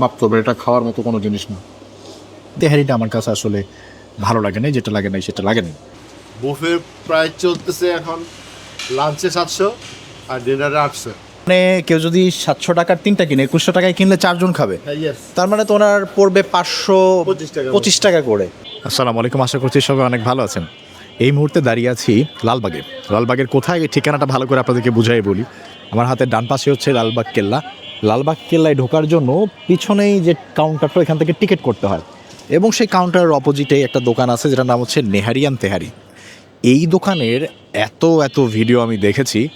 মাপতে হবে এটা খাওয়ার মতো কোনো জিনিস না। তেহারিটা আমার কাছে আসলে ভালো লাগে না যেটা লাগে না সেটা লাগে না বুফে প্রায় চলতেছে এখন লাঞ্চে সাতশো আর ডিনারে আটশো। মানে কেউ যদি সাতশো টাকার তিনটা কিনে একুশশো টাকায় কিনলে চারজন খাবে। হ্যাঁ তার মানে তো ওনার পড়বে পাঁচশো পঁচিশ টাকা করে। আসসালামু আলাইকুম আশা করছি সবাই অনেক ভালো আছেন। এই মুহূর্তে দাঁড়িয়ে আছি লালবাগে। লালবাগের কোথায় এই ঠিকানাটা ভালো করে আপনাদেরকে বুঝাই বলি। আমার হাতের ডান পাশে হচ্ছে লালবাগ কেল্লা। লালবাগ কেল্লায় ঢোকার জন্য পিছনেই যে কাউন্টারটা এখান থেকে টিকিট করতে হয়। এবং সেই কাউন্টারের অপোজিটে একটা দোকান আছে, যেটার নাম হচ্ছে নেহারিয়ান তেহারি। এই দোকানের এত এত ভিডিও আমি দেখেছি।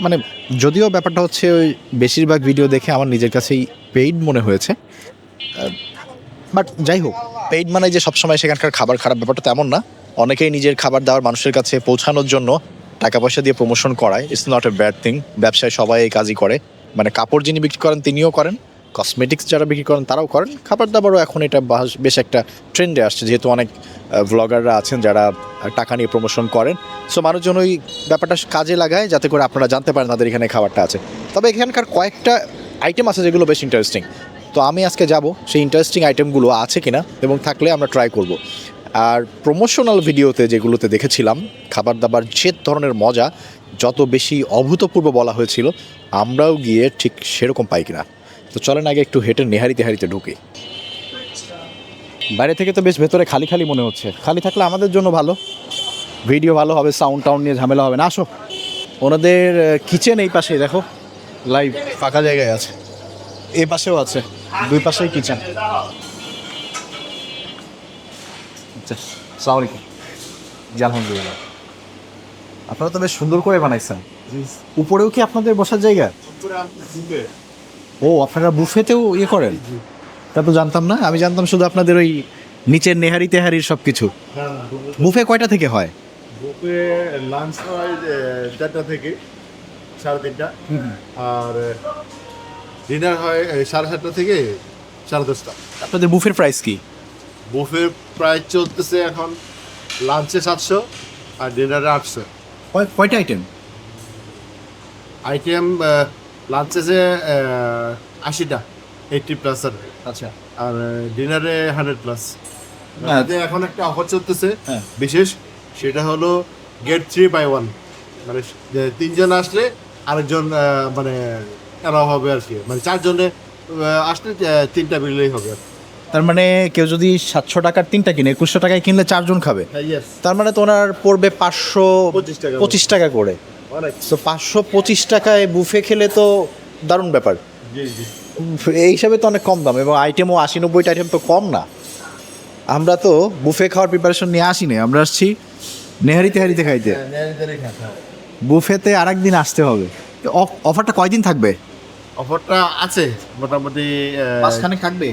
মানে যদিও ব্যাপারটা হচ্ছে ওই বেশিরভাগ ভিডিও দেখে আমার নিজের কাছেই পেইড মনে হয়েছে। বাট যাই হোক পেইড মানে যে সবসময় সেখানকার খাবার খারাপ ব্যাপারটা তেমন না। অনেকেই নিজের খাবার দাবার মানুষের কাছে পৌঁছানোর জন্য টাকা পয়সা দিয়ে প্রমোশন করায়। It's not a bad thing ব্যবসায় সবাই এই কাজই করে। মানে কাপড় যিনি বিক্রি করেন তিনিও করেন কসমেটিক্স যারা বিক্রি করেন তারাও করেন। খাবার দাবারও এখন এটা বেশ একটা ট্রেন্ডে আসছে, যেহেতু অনেক ভ্লগাররা আছেন যারা টাকা নিয়ে প্রমোশন করেন। সো মানুষজন ওই ব্যাপারটা কাজে লাগায় যাতে করে আপনারা জানতে পারেন তাদের এখানে খাবারটা আছে। তবে এখানকার কয়েকটা আইটেম আছে যেগুলো বেশ ইন্টারেস্টিং তো আমি আজকে যাব, সেই ইন্টারেস্টিং আইটেমগুলো আছে কিনা এবং থাকলে আমরা ট্রাই করব। আর প্রমোশনাল ভিডিওতে যেগুলোতে দেখেছিলাম খাবার দাবার যে ধরনের মজা যত বেশি অভূতপূর্ব বলা হয়েছিল, আমরাও গিয়ে ঠিক সেরকম পাই কিনা। তো চলেন আগে একটু হেঁটে নেহারি তেহারিতে ঢুকি। বাইরে থেকে তো বেশ ভেতরে খালি খালি মনে হচ্ছে। খালি থাকলে আমাদের জন্য ভালো। ভিডিও ভালো হবে সাউন্ড টাউন্ড নিয়ে ঝামেলা হবে না। আসো। ওনাদের কিচেন এই পাশে দেখো। লাইভ ফাঁকা জায়গায় আছে। এ পাশেও আছে। দুই পাশেই কিচেন আচ্ছা সালাম আলাইকুম জি আলহামদুলিল্লাহ আপনারা তো বেশ সুন্দর করে বানাইছেন। উপরেও কি আপনাদের বসার জায়গা? ও আপনারা বুফেতেও ইয়ে করেন? তা তো জানতাম না। আমি জানতাম শুধু আপনাদের ওই নিচের নেহারি তেহারির সব কিছু। হ্যাঁ বুফে। কয়টা থেকে হয়? বুফে লাঞ্চ হয় চারটা থেকে সাড়ে তিনটা। আর ডিনার হয় সাড়ে সাতটা থেকে সাড়ে দশটা। আপনাদের বুফের প্রাইস কি? বুফে প্রায় চলতেছে এখন লাঞ্চে সাতশো আর ডিনারে আটশো। কয়টা আইটেম আইটেম লাঞ্চে যে আশিটা এইটটি প্লাস আর আচ্ছা। আর ডিনারে হান্ড্রেড প্লাস। এখন একটা অফার চলতেছে। হ্যাঁ। বিশেষ সেটা হলো গেট থ্রি বাই ওয়ান মানে তিনজন আসলে আরেকজন মানে এলাও হবে আর কি। মানে চারজনে আসলে তিনটা বিললেই হবে তার মানে কেউ যদি সাতশো টাকার তিনটা কিনে একুশশো টাকায় কিনলে চারজন খাবে। হ্যাঁ তার মানে তো ওনার পড়বে পাঁচশো পঁচিশ টাকা করে। তো পাঁচশো পঁচিশ টাকায় বুফে খেলে তো দারুণ ব্যাপার। এই হিসাবে তো অনেক কম দাম এবং আইটেমও আশি নব্বইটা আইটেম তো কম না। আমরা তো বুফে খাওয়ার প্রিপারেশন নিয়ে আসিনি আমরা আসছি নেহারি তেহারিতে খাইতে। বুফেতে আর একদিন আসতে হবে। অফ- অফারটা কয়দিন থাকবে? অফারটা আছে মোটামুটি মাঝখানে থাকবে?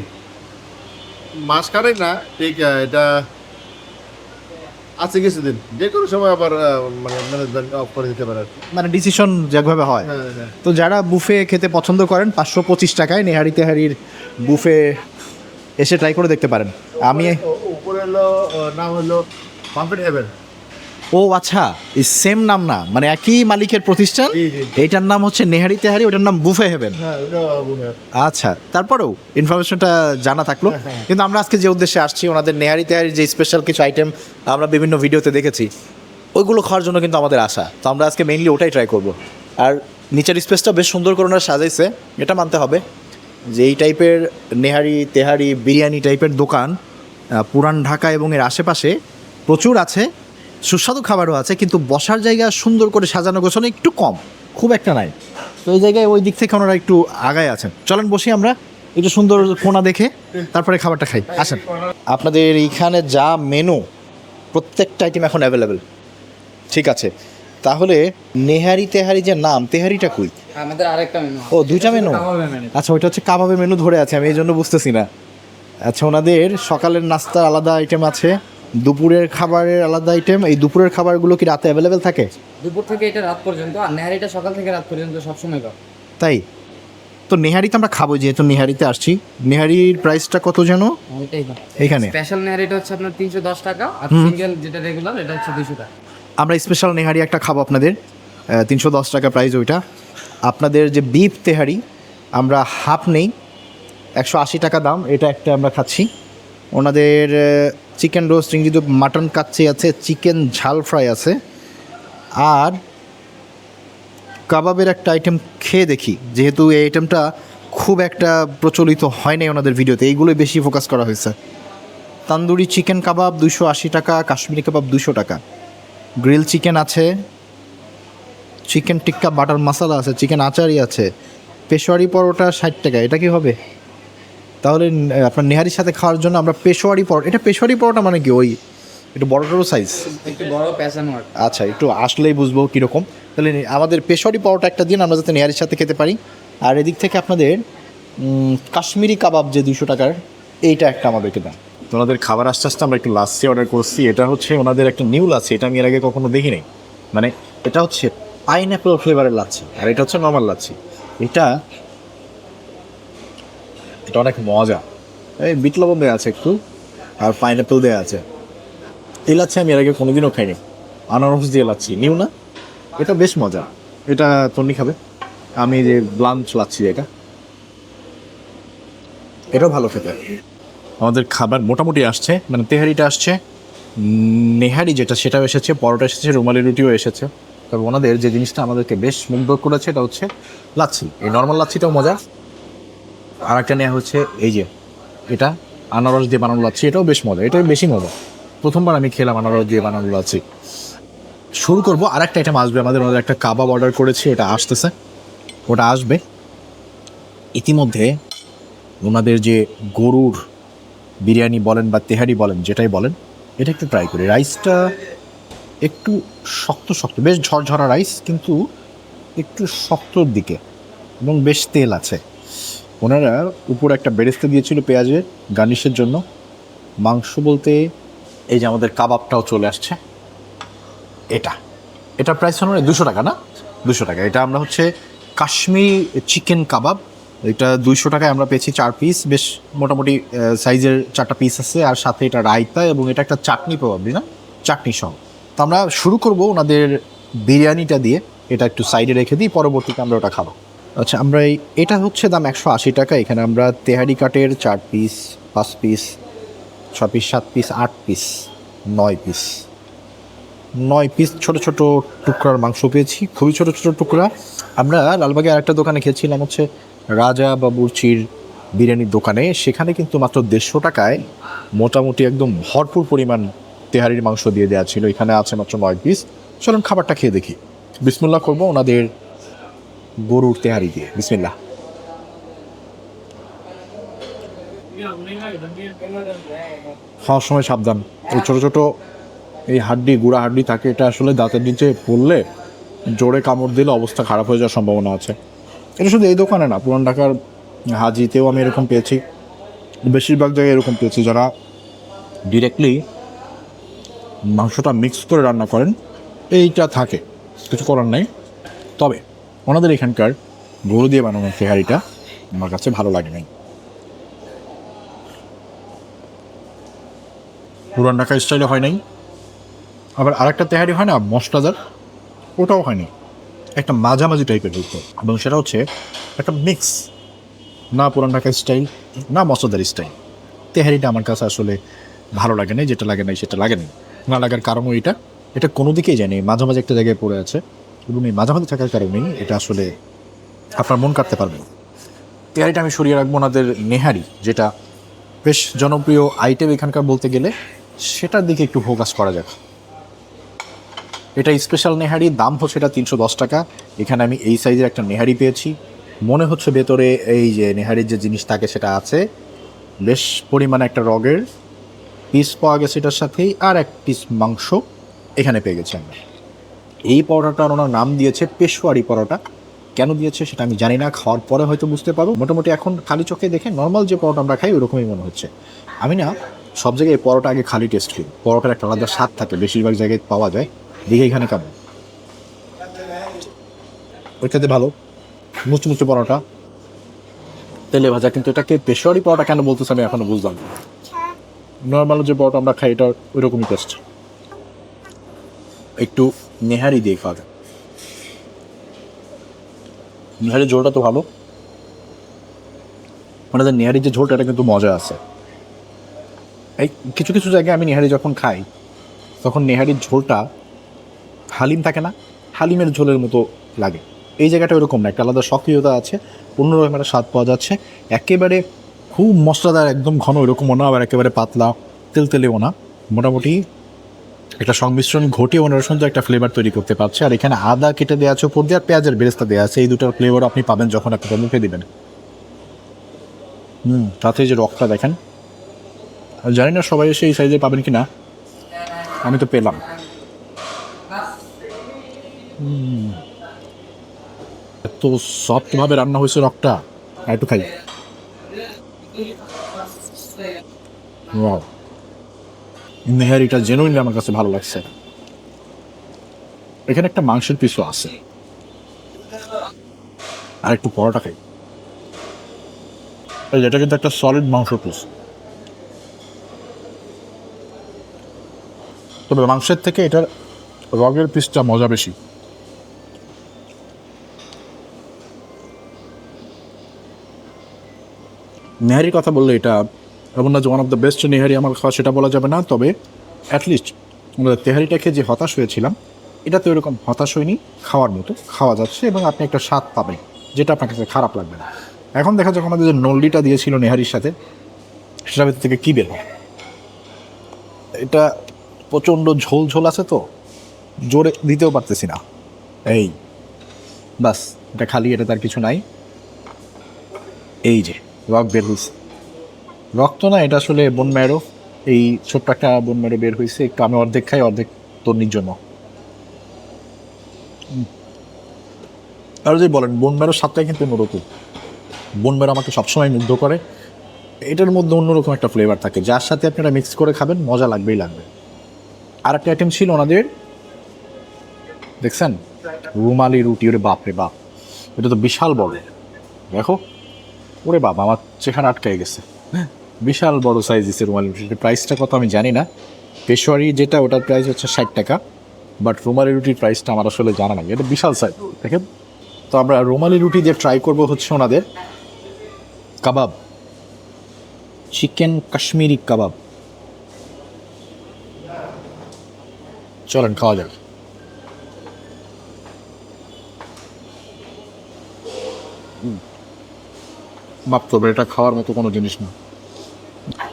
মাসখানেক না ঠিক এটা আছে কিছুদিন। যে কোনো সময় আবার মানে ম্যানেজমেন্ট অফ করে দিতে পারে মানে ডিসিশন যেভাবে হয়। হ্যাঁ হ্যাঁ তো যারা বুফে খেতে পছন্দ করেন পাঁচশো পঁচিশ টাকায় নেহারি তেহারির বুফে এসে ট্রাই করে দেখতে পারেন। আমি উপরে হলো নাম হলো পাম্পেট হেভেন ও আচ্ছা সেম নাম না মানে একই মালিকের প্রতিষ্ঠান। এইটার নাম হচ্ছে নেহারি তেহারি ওটার নাম বুফে হেভেন। হ্যাঁ বুফে। আচ্ছা তারপরেও ইনফরমেশনটা জানা থাকল। হ্যাঁ, কিন্তু আমরা আজকে যে উদ্দেশ্যে আসছি ওনাদের নেহারি তেহারি যে স্পেশাল কিছু আইটেম আমরা বিভিন্ন ভিডিওতে দেখেছি ওইগুলো খাওয়ার জন্য কিন্তু আমাদের আশা। তো আমরা আজকে মেইনলি ওটাই ট্রাই করব। আর নিচের স্পেসটা বেশ সুন্দর করে ওনারা সাজাইছে এটা মানতে হবে যে এই টাইপের নেহারি তেহারি বিরিয়ানি টাইপের দোকান পুরান ঢাকা এবং এর আশেপাশে প্রচুর আছে। সুস্বাদু খাবারও আছে কিন্তু বসার জায়গা সুন্দর করে সাজানো গোছানো একটু কম। খুব একটা নাই। তো এই জায়গায় ওই দিক থেকে ওনারা একটু আগায় আছেন। চলেন বসি আমরা একটু সুন্দর কোনা দেখে তারপরে খাবারটা খাই। আসেন। আপনাদের এইখানে যা মেনু প্রত্যেকটা আইটেম এখন অ্যাভেলেবেল ঠিক আছে। তাহলে নেহারি তেহারি যে নাম তেহারিটা কই? আমাদের আরেকটা মেনু ও দুইটা মেনু আচ্ছা ওইটা হচ্ছে কাবাবের মেনু ধরে আছে আমি এই জন্য বুঝতেছি না। আচ্ছা ওনাদের সকালের নাস্তার আলাদা আইটেম আছে। দুপুরের খাবারের আলাদা আইটেম এই দুপুরের খাবারগুলো কি রাতে অ্যাভেলেবেল থাকে? দুপুর থেকে এটা রাত পর্যন্ত আর নেহারিটা সকাল থেকে রাত পর্যন্ত সবসময় পাবো তাই? তো নেহারিতে আমরা খাব যেহেতু নেহারিতে আসছি। নেহারির প্রাইসটা কত যেন? এখানে। স্পেশাল নেহারিটা হচ্ছে আপনার তিনশো দশ টাকা আর সিঙ্গেল যেটা রেগুলার এটা হচ্ছে দুশো টাকা। আমরা স্পেশাল নেহারি একটা খাব আপনাদের। তিনশো দশ টাকা প্রাইস ওইটা। আপনাদের যে বিফ তেহারি আমরা হাফ নেই। একশো আশি টাকা দাম এটা একটা আমরা খাচ্ছি। ওনাদের চিকেন রোস্ট ইংরেজি মাটন কাচ্চি আছে চিকেন ঝাল ফ্রাই আছে। আর কাবাবের একটা আইটেম খেয়ে দেখি, যেহেতু এই আইটেমটা খুব একটা প্রচলিত হয় নাই ওনাদের ভিডিওতে এইগুলোই বেশি ফোকাস করা হয়েছে। তান্দুরি চিকেন কাবাব দুশো আশি টাকা, কাশ্মীরি কাবাব দুশো টাকা। গ্রিল চিকেন আছে চিকেন টিক্কা বাটার মশলা আছে চিকেন আচারি আছে। পেশোয়ারি পরোটা ষাট টাকা, এটা কি হবে? তাহলে আপনার নেহারির সাথে খাওয়ার জন্য আমরা পেশোয়ারি পরোটা এটা পেশোয়ারি পরোটা মানে কি? ওই একটু বড় টড়ো সাইজ একটু বড় প্যাশন আচ্ছা একটু আসলেই বুঝব কীরকম। তাহলে আমাদের পেশোয়ারি পরোটা একটা দিন আমরা যাতে নেহারির সাথে খেতে পারি। আর এদিক থেকে আপনাদের কাশ্মীরি কাবাব যে দুশো টাকার এইটা একটা আমাদেরকে দেন। তো ওনাদের খাবার আস্তে আস্তে আমরা একটু লাচ্ছি অর্ডার করছি। এটা হচ্ছে ওনাদের একটা নিউ লাচ্ছি এটা আমি এর আগে কখনো দেখিনি। মানে এটা হচ্ছে পাইনঅ্যাপেল ফ্লেভারের লাচ্ছি আর এটা হচ্ছে নর্মাল লাচ্ছি। এটা এটা অনেক মজা। এই বিট লবণ দেওয়া আছে একটু, আর পাইনঅ্যাপেল দেওয়া আছে। এই লাচ্ছি আমি, এর আগে কোনোদিনও খাইনি। আনারস দিয়ে লাচ্ছি। নিউ না। এটা বেশ মজা। এটা তন্নি খাবে। আমি যে ব্লাঞ্চ লাচ্ছি এটা। এটাও ভালো খেতে। আমাদের খাবার মোটামুটি আসছে মানে তেহারিটা আসছে। নেহারি যেটা, সেটাও এসেছে, পরোটা এসেছে, রুমালি রুটিও এসেছে। তবে ওনাদের যে জিনিসটা আমাদেরকে বেশ মুগ্ধ করেছে, এটা হচ্ছে লাচ্ছি। এই নর্মাল লাচ্ছিটাও মজা। আর একটা নেওয়া হচ্ছে, এই যে, এটা, আনারস দিয়ে বানানো লাচ্ছি এটাও বেশ মজা এটাও বেশি মজা প্রথমবার আমি খেলাম আনারস দিয়ে বানানো লাচ্ছি শুরু করব আর একটা আইটেম আসবে, আমাদের ওদের একটা কাবাব অর্ডার করেছি, এটা আসতেছে, ওটা আসবে। ইতিমধ্যে ওনাদের যে গরুর বিরিয়ানি বলেন বা তেহারি বলেন, যেটাই বলেন, এটা একটু ট্রাই করি। রাইসটা একটু শক্ত শক্ত, বেশ ঝরঝরা রাইস কিন্তু একটু শক্তর দিকে এবং বেশ তেল আছে। ওনারা উপরে একটা বেরেস্তা দিয়েছিল পেঁয়াজের গার্নিশের জন্য। মাংস বলতে এই যে আমাদের কাবাবটাও চলে আসছে। এটা। এটা প্রাইস হলো দুশো টাকা না? দুশো টাকা। এটা আমরা হচ্ছে কাশ্মীরি চিকেন কাবাব। এটা দুইশো টাকায় আমরা পেয়েছি চার পিস বেশ মোটামুটি সাইজের চারটা পিস আছে। আর সাথে এটা রায়তা এবং এটা একটা চাটনি পাবি না? চাটনি সহ। তো আমরা শুরু করব ওনাদের বিরিয়ানিটা দিয়ে। এটা একটু সাইডে রেখে দিই। পরবর্তীতে আমরা ওটা খাব। আচ্ছা আমরা এই এটা হচ্ছে দাম একশো আশি টাকা, এখানে আমরা তেহারি কাটের চার পিস পাঁচ পিস ছ পিস সাত পিস আট পিস নয় পিস নয় পিস ছোট ছোট টুকরার মাংস পেয়েছি, খুবই ছোট ছোট টুকরা। আমরা লালবাগে আরেকটা দোকানে খেয়েছিলাম হচ্ছে রাজা বাবুর্চির বিরিয়ানির দোকানে। সেখানে কিন্তু মাত্র দেড়শো টাকায় মোটামুটি একদম ভরপুর পরিমাণ তেহারির মাংস দিয়ে দেওয়া ছিল। এখানে আছে মাত্র নয় পিস চলুন খাবারটা খেয়ে দেখি। বিসমুল্লাহ করব, ওনাদের গরুর তেহারি দিয়ে। বিসমিল্লাহ। খাওয়ার সময় সাবধান। এই ছোটো ছোটো এই হাড্ডি, গুঁড়া হাড্ডি থাকে, এটা আসলে দাঁতের নিচে পড়লে জোরে কামড় দিলে অবস্থা খারাপ হয়ে যাওয়ার সম্ভাবনা আছে। এটা শুধু এই দোকানে না, পুরান ঢাকার হাজিতেও আমি এরকম পেয়েছি। বেশিরভাগ জায়গায় এরকম পেয়েছি, যারা ডিরেক্টলি মাংসটা মিক্স করে রান্না করেন। এইটা থাকে, কিছু করার নেই। তবে ওনাদের এখানকার গরু দিয়ে বানানো তেহারিটা আমার কাছে ভালো লাগে নাই। পুরান ঢাকা স্টাইলে হয় নাই। আবার আরেকটা তেহারি হয় না মশলাদার ওটাও হয়নি একটা মাঝামাঝি টাইপের হতো এবং সেটা হচ্ছে একটা মিক্স না পুরান ঢাকা স্টাইল, না মশলাদার স্টাইল। তেহারিটা আমার কাছে আসলে ভালো লাগে না যেটা লাগে নাই সেটা লাগে নাই। না লাগার কারণও এটা। এটা কোনো দিকেই জানি মাঝামাঝি একটা জায়গায় পড়ে আছে। এবং এই মাঝামাঝি থাকার কারণেই এটা আসলে আপনার মন কাটতে পারবে তেহারিটা আমি সরিয়ে রাখব ওনাদের নেহারি, যেটা বেশ জনপ্রিয় আইটেম এখানকার বলতে গেলে, সেটার দিকে একটু ফোকাস করা যাক। এটা স্পেশাল নেহারি, দাম হচ্ছে এটা তিনশো দশ টাকা। এখানে আমি এই সাইজের একটা নেহারি পেয়েছি। মনে হচ্ছে ভেতরে এই যে নেহারির যে জিনিস থাকে সেটা আছে। বেশ পরিমাণে একটা রগের পিস পাওয়া গেছে এটার সাথেই, আর এক পিস মাংস এখানে পেয়ে গেছি আমরা। এই পরোটাটার ওনার নাম দিয়েছে পেশোয়ারি পরোটা। কেন দিয়েছে সেটা আমি জানি না খাওয়ার পরে হয়তো বুঝতে পারব। মোটামুটি এখন খালি চোখে দেখে নর্মাল যে পরোটা আমরা খাই ওরকমই মনে হচ্ছে। আমি না সব জায়গায় এই পরোটা আগে খালি টেস্ট করি। পরোটার একটা আলাদা স্বাদ থাকে বেশিরভাগ জায়গায় পাওয়া যায়। দেখে এখানে কেমন। ওই খেতে ভালো। মুচমুচে পরোটা। তেলে ভাজা কিন্তু এটাকে পেশোয়ারি পরোটা কেন বলতেছে আমি এখনও বুঝলাম নর্মাল যে পরোটা আমরা খাই এটা ওইরকমই টেস্ট একটু নেহারি দিয়ে খাওয়া যায় নেহারির ঝোলটা তো ভালো। মানে নেহারির যে ঝোলটা, এটা কিন্তু মজা আছে। এই কিছু কিছু জায়গায় আমি নেহারি যখন খাই, তখন নেহারির ঝোলটা হালিম থাকে না, হালিমের ঝোলের মতো লাগে। এই জায়গাটা ওরকম না, একটা আলাদা সক্রিয়তা আছে অন্যরকম একটা স্বাদ পাওয়া যাচ্ছে। একেবারে খুব মশলাদার একদম ঘন, ওরকমও না, আবার একেবারে পাতলা, তেলতেলেও না। মোটামুটি একটা সংমিশ্রণ ঘটিয়ে ওনারা সুন্দর একটা ফ্লেভার তৈরি করতে পারছে। আর এখানে আদা কেটে দেওয়া আছে, উপর দিয়ে আর পেঁয়াজের বেরেস্তা দেওয়া আছে। এই দুটোর ফ্লেভার আপনি পাবেন যখন আপনি মুখে দেবেন। হুম, তাতে যে রকটা দেখেন। আর জানি না সবাই এসে এই সাইজে পাবেন কি না আমি তো পেলাম। এত সফটভাবে রান্না হয়েছে রকটা একটু খাই। Wow. নেহারিটা জেনুইনলি আমার কাছে ভালো লাগছে। এখানে একটা মাংসের পিসও আছে। আর একটু পরোটা খাই। এটা কিন্তু একটা সলিড মাংস পিস তবে মাংসের থেকে এটার রগের পিসটা মজা বেশি। নেহারির কথা বললে এটা এমন না যে one of the best nihari আমার খাওয়া, সেটা বলা যাবে না, তবে অ্যাটলিস্ট আমরা তেহারিটা খেয়ে যে হতাশ হয়েছিলাম, এটা তো এরকম হতাশ হয়নি, খাওয়ার মতো, খাওয়া যাচ্ছে এবং আপনি একটা স্বাদ পাবেন, যেটা আপনার কাছে খারাপ লাগবে না। এখন দেখা যাক আমাদের যে নল্লিটা দিয়েছিল নেহারির সাথে, সেটা ভেতর থেকে কী বের হয়? এটা প্রচণ্ড ঝোল ঝোল আছে তো, জোরে দিতেও পারতেছি না। এই, বাস, এটা খালি এটা তার কিছু নাই। এই যে রক বের হয়েছে রক্ত না, এটা আসলে বোন ম্যারো এই ছোট্ট একটা বোন ম্যারো বের হয়েছে। একটু আমি অর্ধেক খাই, অর্ধেক তন্নির জন্য। উম। আর যদি বলেন বোন ম্যারোর স্বাদটাই কিন্তু অন্যরকম। বোন ম্যারো আমাকে সবসময় মুগ্ধ করে। এটার মধ্যে অন্যরকম একটা ফ্লেভার থাকে। যার সাথে আপনারা মিক্স করে খাবেন, মজা লাগবেই লাগবে। আর একটা আইটেম ছিল ওনাদের। দেখছেন? রুমালি রুটি। ওরে বাপ রে বাপ। এটা তো বিশাল বড়। দেখো। ওরে বাপ, আমার সেখানে আটকাই গেছে। বিশাল বড় সাইজ দিচ্ছে রুমালি রুটির প্রাইসটা কত আমি জানি না। পেশোয়ারি যেটা ওটার প্রাইস হচ্ছে ষাট টাকা। বাট রুমালি রুটির প্রাইসটা আমার আসলে জানা নাই। এটা বিশাল সাইজ দেখেন, তো আমরা রুমালি রুটি যে ট্রাই করব হচ্ছে ওনাদের কাবাব। চিকেন কাশ্মীরি কাবাব। চলেন, খাওয়া যাক মাত্র এটা খাওয়ার মতো কোনো জিনিস না।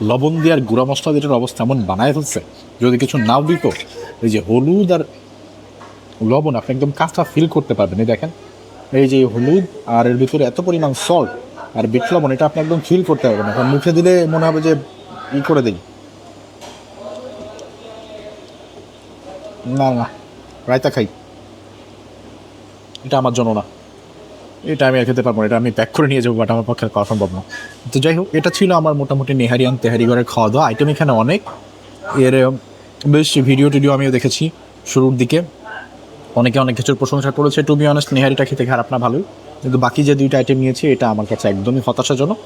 লবণ দিয়ে আর গুঁড়া মশলা দিয়ে অবস্থা এমন বানায় ফেলছে, যদি কিছু নাও দিত এই যে হলুদ আর লবণ, আপনি একদম কাঁচা ফিল করতে পারবেন। এই দেখেন, এই যে হলুদ আর এর ভিতরে এত পরিমাণ সল্ট আর বিট লবণ, এটা আপনি একদম ফিল করতে পারবেন এখন মুখে দিলে মনে হবে যে ই করে দিই। না না, রায়তা খাই। এটা আমার জন্য না। এটা আমি আর খেতে পারব না, এটা আমি প্যাক করে নিয়ে যাব বাট আমার পক্ষে করা সম্ভব না। তো যাই হোক, এটা ছিল আমার মোটামুটি নেহারিয়ান তেহারি ঘরের খাওয়া দাওয়া আইটেম এখানে অনেক। এর বেশ ভিডিও টিডিও আমিও দেখেছি শুরুর দিকে। অনেকে অনেক কিছুর প্রশংসা করেছে টু বি অনেস্ট নেহারিটা খেতে খারাপ না, ভালোই। কিন্তু বাকি যে দুইটা আইটেম নিয়েছি, এটা আমার কাছে একদমই হতাশাজনক।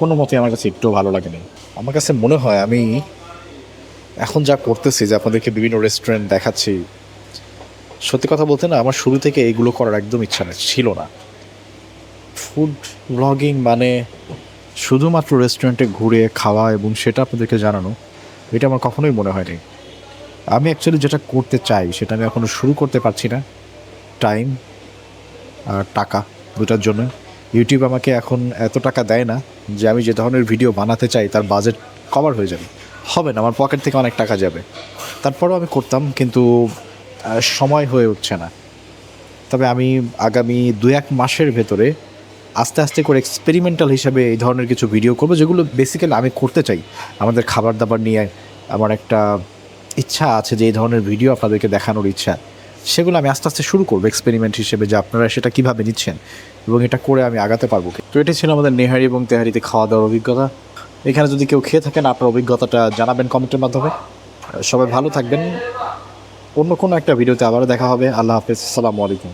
কোনো মতে আমার কাছে একটুও ভালো লাগেনি। আমার কাছে মনে হয় আমি এখন যা করতেছি, যে আপনাদেরকে বিভিন্ন রেস্টুরেন্ট দেখাচ্ছি, সত্যি কথা বলতে না, আমার শুরু থেকে এইগুলো করার একদম ইচ্ছা ছিল না। ফুড ব্লগিং মানে শুধুমাত্র রেস্টুরেন্টে ঘুরে খাওয়া এবং সেটা আপনাদেরকে জানানো, এটা আমার কখনোই মনে হয়নি। আমি অ্যাকচুয়ালি যেটা করতে চাই, সেটা আমি এখনও শুরু করতে পারছি না। টাইম আর টাকা দুটার জন্য। ইউটিউব আমাকে এখন এত টাকা দেয় না যে আমি যে ধরনের ভিডিও বানাতে চাই, তার বাজেট কভার হয়ে যাবে। হবে না, আমার পকেট থেকে অনেক টাকা যাবে। তারপরেও আমি করতাম, কিন্তু সময় হয়ে উঠছে না। তবে আমি আগামী দু এক মাসের ভেতরে আস্তে আস্তে করে এক্সপেরিমেন্টাল হিসাবে এই ধরনের কিছু ভিডিও করব, যেগুলো বেসিক্যালি আমি করতে চাই। আমাদের খাবার দাবার নিয়ে আমার একটা ইচ্ছা আছে যে এই ধরনের ভিডিও আপনাদেরকে দেখানোর ইচ্ছা। সেগুলো আমি আস্তে আস্তে শুরু করব এক্সপেরিমেন্ট হিসেবে, যে আপনারা সেটা কীভাবে নিচ্ছেন এবং এটা করে আমি আগাতে পারব তো এটাই ছিল আমাদের নেহারি এবং তেহারিতে খাওয়া দাওয়ার অভিজ্ঞতা। এখানে যদি কেউ খেয়ে থাকেন, আপনার অভিজ্ঞতাটা জানাবেন কমেন্টের মাধ্যমে। সবাই ভালো থাকবেন। অন্য কোনো একটা ভিডিওতে আবারও দেখা হবে। আল্লাহ হাফেজ। আসসালামু আলাইকুম।